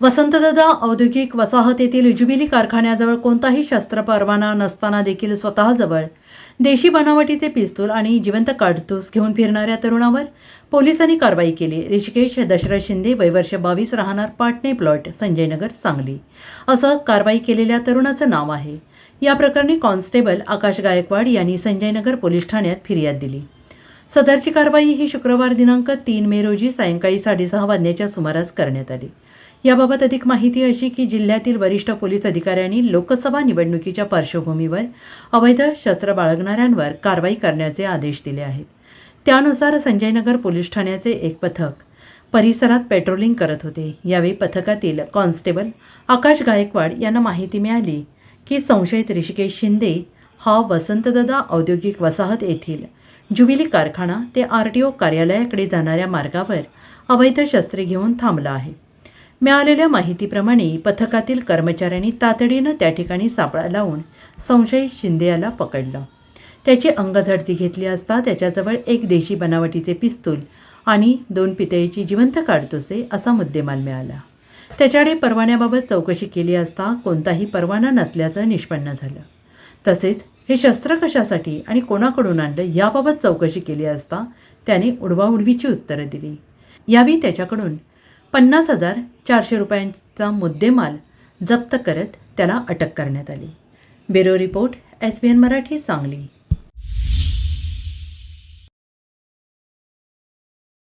वसंतदादा औद्योगिक वसाहतीतील जुबिली कारखान्याजवळ कोणताही शस्त्र परवाना नसताना देखील स्वतःजवळ देशी बनावटीचे पिस्तूल आणि जिवंत काडतूस घेऊन फिरणाऱ्या तरुणावर पोलिसांनी कारवाई केली. ऋषिकेश दशरथ शिंदे वयवर्ष बावीस राहणार पाटणे प्लॉट संजयनगर सांगली. असं कारवाई केलेल्या तरुणाचं नाव आहे. या प्रकरणी कॉन्स्टेबल आकाश गायकवाड यांनी संजयनगर पोलीस ठाण्यात फिर्याद दिली. सदरची कारवाई ही शुक्रवार दिनांक तीन मे रोजी सायंकाळी साडेसहा वाजण्याच्या सुमारास करण्यात आली. याबाबत अधिक माहिती अशी की जिल्ह्यातील वरिष्ठ पोलीस अधिकाऱ्यांनी लोकसभा निवडणुकीच्या पार्श्वभूमीवर अवैध शस्त्र बाळगणाऱ्यांवर कारवाई करण्याचे आदेश दिले आहेत. त्यानुसार संजयनगर पोलीस ठाण्याचे एक पथक परिसरात पेट्रोलिंग करत होते. यावेळी पथकातील कॉन्स्टेबल आकाश गायकवाड यांना माहिती मिळाली की संशयित ऋषिकेश शिंदे हा वसंतदादा औद्योगिक वसाहत येथील ज्युबिली कारखाना ते आर टी ओ कार्यालयाकडे जाणाऱ्या मार्गावर अवैध शस्त्रे घेऊन थांबला आहे. मिळालेल्या माहितीप्रमाणे पथकातील कर्मचाऱ्यांनी तातडीनं त्या ठिकाणी सापळा लावून संशयित शिंदे याला पकडलं. त्याची अंगझडती घेतली असता त्याच्याजवळ एक देशी बनावटीचे पिस्तूल आणि दोन पितळीची जिवंत काढतोसे असा मुद्देमाल मिळाला. त्याच्याकडे परवान्याबाबत चौकशी केली असता कोणताही परवाना नसल्याचं निष्पन्न झालं. तसेच हे शस्त्र कशासाठी आणि कोणाकडून आणलं याबाबत चौकशी केली असता त्याने उडवाउडवीची उत्तरं दिली. यावेळी त्याच्याकडून पन्नास हजार चारशे रुपयांचा मुद्देमाल जप्त करत त्याला अटक करण्यात आली. Bureau report S B N Marathi Sangli.